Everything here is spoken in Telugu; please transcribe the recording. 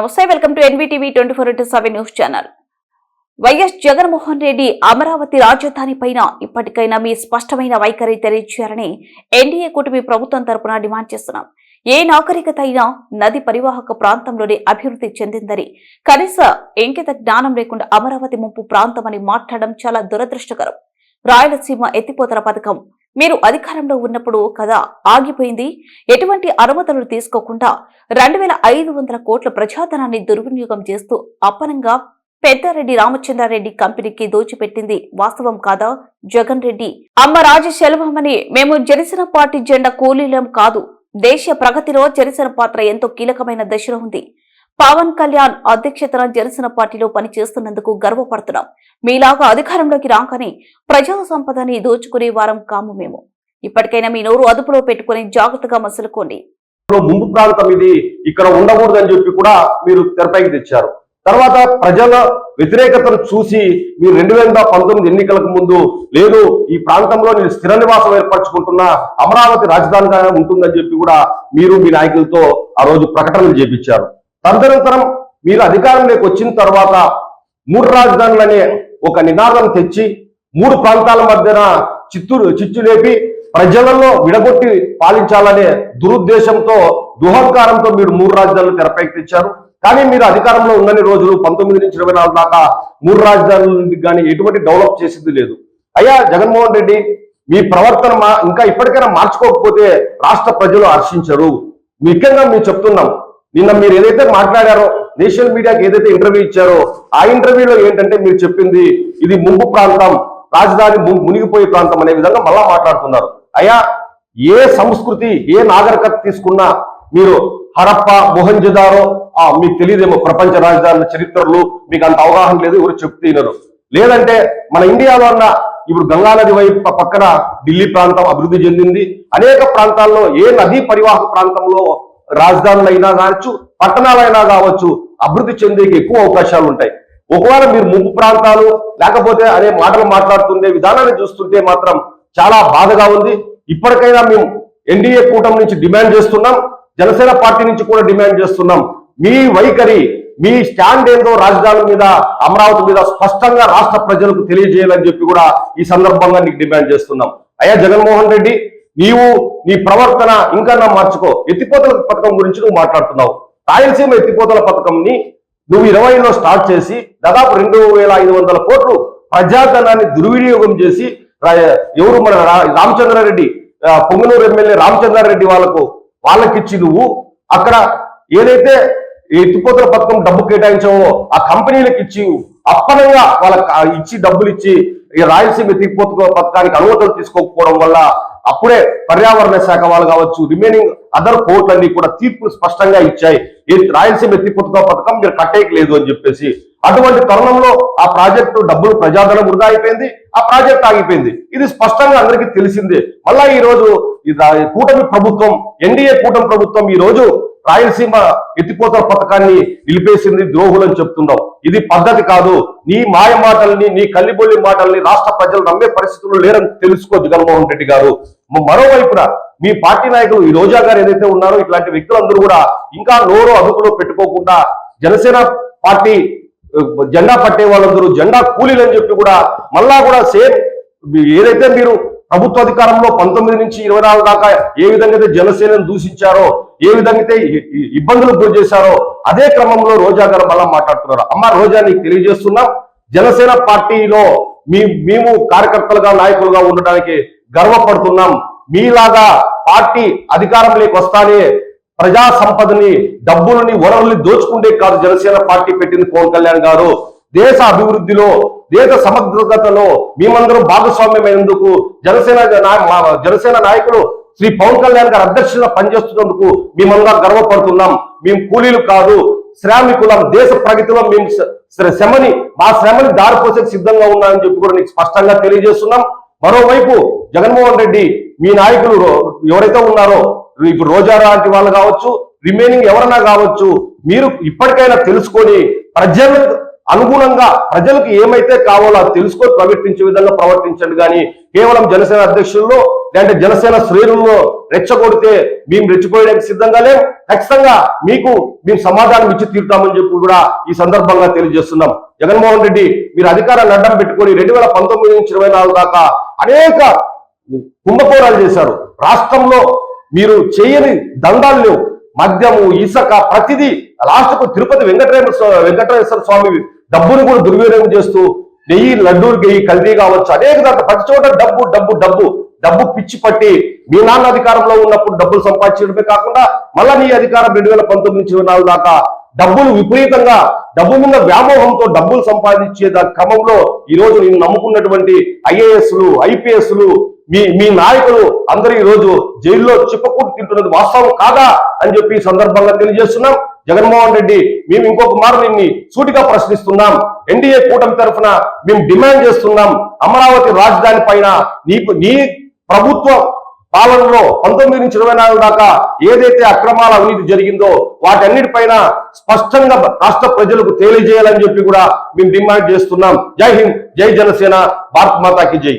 నమస్తే welcome to NVTV twenty four into seven news channel. YS Jaganmohan Reddy Amaravati రాజధాని పైన ఇప్పటికైనా మీ స్పష్టమైన వైఖరి తెలియచేయాలని ఎన్డీఏ కూటమి ప్రభుత్వం తరపున డిమాండ్ చేస్తున్నాం. ఏ నాగరికత అయినా నది పరివాహక ప్రాంతంలోనే అభివృద్ధి చెందిందని కనీస ఇంకిత జ్ఞానం లేకుండా అమరావతి ముంపు ప్రాంతమని మాట్లాడడం చాలా దురదృష్టకరం. రాయలసీమ ఎత్తిపోతల పథకం మీరు అధికారంలో ఉన్నప్పుడు కథ ఆగిపోయింది. ఎటువంటి అనుమతులు తీసుకోకుండా రెండు వేల ఐదు వందల కోట్ల ప్రజాధనాన్ని దుర్వినియోగం చేస్తూ అప్పనంగా పెద్దారెడ్డి రామచంద్రారెడ్డి కంపెనీకి దోచిపెట్టింది. వాస్తవం కాదా? జగన్ రెడ్డి. అమ్మ రాజశెల్వమని మేము జనసేన పార్టీ జెండా కూలీలం కాదు. దేశ ప్రగతిలో జనసేన పాత్ర ఎంతో కీలకమైన దశలో ఉంది. పవన్ కళ్యాణ్ అధ్యక్షతన జనసేన పార్టీలో పనిచేస్తున్నందుకు గర్వపడుతున్నాం. మీలాగా అధికారంలోకి రాగానే ప్రజా సంపదని దోచుకునే వారం కాము మేము. ఇప్పటికైనా మీ నోరు అదుపులో పెట్టుకుని జాగ్రత్తగా మసులుకోండి. ముందు ప్రాంతం ఇది. ఇక్కడ ఉండకూడదని చెప్పి కూడా మీరు తెరపైకి తెచ్చారు. తర్వాత ప్రజల వ్యతిరేకతను చూసి మీరు రెండు వేల పంతొమ్మిది ఎన్నికలకు ముందు లేదు ఈ ప్రాంతంలో నేను స్థిర నివాసం ఏర్పరచుకుంటున్న అమరావతి రాజధానిగా ఉంటుందని చెప్పి కూడా మీరు మీ నాయకులతో ఆ రోజు ప్రకటనలు చేపించారు. తదనంతరం మీరు అధికారంలోకి వచ్చిన తర్వాత మూడు రాజధానులనే ఒక నినాదం తెచ్చి మూడు ప్రాంతాల మధ్యన చిత్తూరు చిచ్చు లేపి ప్రజలలో విడగొట్టి పాలించాలనే దురుద్దేశంతో దుహంకారంతో మీరు మూడు రాజధానులు తెరపైకి తెచ్చారు కానీ మీరు అధికారంలో ఉందని రోజులు పంతొమ్మిది నుంచి ఇరవై నాలుగు దాకా మూడు రాజధానుల నుంచి కానీ ఎటువంటి డెవలప్ చేసింది లేదు. అయ్యా జగన్మోహన్ రెడ్డి మీ ప్రవర్తన మా ఇంకా ఇప్పటికైనా మార్చుకోకపోతే రాష్ట్ర ప్రజలు హర్షించరు. ముఖ్యంగా మేము చెప్తున్నాం నిన్న మీరు ఏదైతే మాట్లాడారో నేషనల్ మీడియాకి ఏదైతే ఇంటర్వ్యూ ఇచ్చారో ఆ ఇంటర్వ్యూలో ఏంటంటే మీరు చెప్పింది ఇది ముంపు ప్రాంతం రాజధాని మునిగిపోయే ప్రాంతం అనే విధంగా మళ్ళా మాట్లాడుతున్నారు. అయ్యా ఏ సంస్కృతి ఏ నాగరికత తీసుకున్నా మీరు హరప్ప మొహంజదారో ఆ మీకు తెలియదేమో ప్రపంచ రాజధానుల చరిత్రలు మీకు అంత అవగాహన లేదు ఎవరు చెప్తున్నారు లేదంటే మన ఇండియాలో ఉన్న ఇప్పుడు గంగా నది వైపు పక్కన ఢిల్లీ ప్రాంతం అభివృద్ధి చెందింది. అనేక ప్రాంతాల్లో ఏ నదీ పరివాహక ప్రాంతంలో రాజధానులు అయినా కావచ్చు పట్టణాలైనా కావచ్చు అభివృద్ధి చెందేకి ఎక్కువ అవకాశాలు ఉంటాయి. ఒకవేళ మీరు ముంపు ప్రాంతాలు లేకపోతే అనే మాటలు మాట్లాడుతుండే విధానాన్ని చూస్తుంటే మాత్రం చాలా బాధగా ఉంది. ఇప్పటికైనా మేము ఎన్డీఏ కూటమి నుంచి డిమాండ్ చేస్తున్నాం జనసేన పార్టీ నుంచి కూడా డిమాండ్ చేస్తున్నాం. మీ వైఖరి మీ స్టాండ్ ఏందో రాజధాని మీద అమరావతి మీద స్పష్టంగా రాష్ట్ర ప్రజలకు తెలియజేయాలని చెప్పి కూడా ఈ సందర్భంగా నీకు డిమాండ్ చేస్తున్నాం. అయ్యా జగన్మోహన్ రెడ్డి నీవు నీ ప్రవర్తన ఇంకా నా మార్చుకో. ఎత్తిపోతల పథకం గురించి నువ్వు మాట్లాడుతున్నావు. రాయలసీమ ఎత్తిపోతల పథకంని నువ్వు ఇరవైలో స్టార్ట్ చేసి దాదాపు రెండు వేల ఐదు వందల కోట్లు ప్రజాధనాన్ని దుర్వినియోగం చేసి ఎవరు మన రా- రామచంద్రారెడ్డి పొంగనూరు ఎమ్మెల్యే రామచంద్రారెడ్డి వాళ్ళకు వాళ్ళకిచ్చి నువ్వు అక్కడ ఏదైతే ఈ ఎత్తిపోతల పథకం డబ్బు కేటాయించావో ఆ కంపెనీలకు ఇచ్చి అప్పనంగా వాళ్ళకి ఇచ్చి డబ్బులు ఇచ్చి రాయలసీమ ఎత్తిపోతల పథకానికి అనుమతులు తీసుకోకపోవడం వల్ల అప్పుడే పర్యావరణ శాఖ వాళ్ళు కావచ్చు రిమైనింగ్ అదర్ కోర్టులన్నీ కూడా తీర్పులు స్పష్టంగా ఇచ్చాయి. ఈ రాయలసీమ ఎత్తిపోతల పథకం మీరు కట్టేయక లేదు అని చెప్పేసి అటువంటి తరుణంలో ఆ ప్రాజెక్టు డబ్బులు ప్రజాధనం వృధా అయిపోయింది ఆ ప్రాజెక్ట్ ఆగిపోయింది. ఇది స్పష్టంగా అందరికీ తెలిసిందే. మళ్ళా ఈ రోజు ఈ కూటమి ప్రభుత్వం ఎన్డీఏ కూటమి ప్రభుత్వం ఈ రోజు రాయలసీమ ఎత్తిపోతల పథకాన్ని నిలిపేసింది ద్రోహులని చెప్తున్నావు ఇది పద్ధతి కాదు. నీ మాయ మాటల్ని నీ కల్లిబొల్లి మాటల్ని రాష్ట్ర ప్రజలు నమ్మే పరిస్థితులు లేరని తెలుసుకో జగన్మోహన్ రెడ్డి గారు. మరోవైపున మీ పార్టీ నాయకులు ఈ రోజా గారు ఏదైతే ఉన్నారో ఇట్లాంటి వ్యక్తులందరూ కూడా ఇంకా నోరు అదుపులో పెట్టుకోకుండా జనసేన పార్టీ జెండా పట్టే వాళ్ళందరూ జెండా కూలీలు అని చెప్పి కూడా మళ్ళా కూడా సేమ్ ఏదైతే మీరు ప్రభుత్వ అధికారంలో పంతొమ్మిది నుంచి ఇరవై నాలుగు దాకా ఏ విధంగా అయితే జనసేనను దూషించారో ఏ విధంగా అయితే ఇబ్బందులకు గురి చేశారో అదే క్రమంలో రోజా గారు మళ్ళా మాట్లాడుతున్నారు. అమ్మ రోజా నీకు తెలియజేస్తున్నాం జనసేన పార్టీలో మీ మేము కార్యకర్తలుగా నాయకులుగా ఉండడానికి గర్వపడుతున్నాం. మీలాగా పార్టీ అధికారంలోకి వస్తానే ప్రజా సంపదని డబ్బులని వనరుల్ని దోచుకుంటే కాదు జనసేన పార్టీ పెట్టింది పవన్ కళ్యాణ్ గారు. దేశ అభివృద్ధిలో దేశ సమగ్రతలో మేమందరం భాగస్వామ్యమైనందుకు జనసేన మా జనసేన నాయకులు శ్రీ పవన్ కళ్యాణ్ గారు అధ్యక్షత పనిచేస్తున్నందుకు మేమందరం గర్వపడుతున్నాం. మేము కూలీలు కాదు శ్రామికులం దేశ ప్రగతిలో మేము శ్రమని మా శ్రమని దారిపోసే సిద్ధంగా ఉన్నామని చెప్పి కూడా నీకు స్పష్టంగా తెలియజేస్తున్నాం. మరోవైపు జగన్మోహన్ రెడ్డి మీ నాయకులు రో- ఎవరైతే ఉన్నారో ఇప్పుడు రోజా లాంటి వాళ్ళు కావచ్చు రిమైనింగ్ ఎవరన్నా కావచ్చు మీరు ఇప్పటికైనా తెలుసుకొని ప్రజలు అనుగుణంగా ప్రజలకు ఏమైతే కావాలో అది తెలుసుకొని ప్రవర్తించే విధంగా ప్రవర్తించండి. కానీ కేవలం జనసేన అధ్యక్షుల్లో లేదంటే జనసేన శ్రేణుల్లో రెచ్చగొడితే మేము రెచ్చిపోయడానికి సిద్ధంగా లేం. ఖచ్చితంగా మీకు మేము సమాధానం ఇచ్చి తీరుతామని చెప్పి కూడా ఈ సందర్భంగా తెలియజేస్తున్నాం. జగన్మోహన్ రెడ్డి మీరు అధికారాన్ని అడ్డం పెట్టుకొని రెండు వేల పంతొమ్మిది నుంచి ఇరవై నాలుగు దాకా అనేక కుంభకోణాలు చేశారు. రాష్ట్రంలో మీరు చేయని దండాలు లేవు. మద్యము ఇసుక ప్రతిదీ లాస్ట్కు తిరుపతి వెంకటరేశ్వర వెంకటేశ్వర స్వామి డబ్బును కూడా దుర్వినియోగం చేస్తూ నెయ్యి లడ్డూలు గెయ్యి కల్తీ కావచ్చు. అనేక దాంట్లో ప్రతి చోట డబ్బు డబ్బు డబ్బు డబ్బు పిచ్చి పట్టి మీ నాన్న అధికారంలో ఉన్నప్పుడు డబ్బులు సంపాదించడమే కాకుండా మళ్ళా నీ అధికారం రెండు వేల పంతొమ్మిది నుంచి నాలుగు దాకా డబ్బులు విపరీతంగా డబ్బు మీద వ్యామోహంతో డబ్బులు సంపాదించే క్రమంలో ఈ రోజు నేను నమ్ముకున్నటువంటి ఐఏఎస్లు ఐపీఎస్లు మీ మీ నాయకులు అందరూ రోజు జైల్లో చిప్పకూటి తింటున్నది వాస్తవం కాదా అని చెప్పి ఈ సందర్భంగా తెలియజేస్తున్నాం. జగన్మోహన్ రెడ్డి మేము ఇంకొక మారు నిన్ని సూటిగా ప్రశ్నిస్తున్నాం. ఎన్డీఏ కూటమి తరఫున మేము డిమాండ్ చేస్తున్నాం. అమరావతి రాజధాని పైన నీకు నీ ప్రభుత్వ పాలనలో పంతొమ్మిది నుంచి ఇరవై నాలుగు దాకా ఏదైతే అక్రమాల అవినీతి జరిగిందో వాటన్నిటిపైన స్పష్టంగా రాష్ట్ర ప్రజలకు తెలియజేయాలని చెప్పి కూడా మేము డిమాండ్ చేస్తున్నాం. జై హింద్ జై జనసేన భారత్ మాతాకి జై.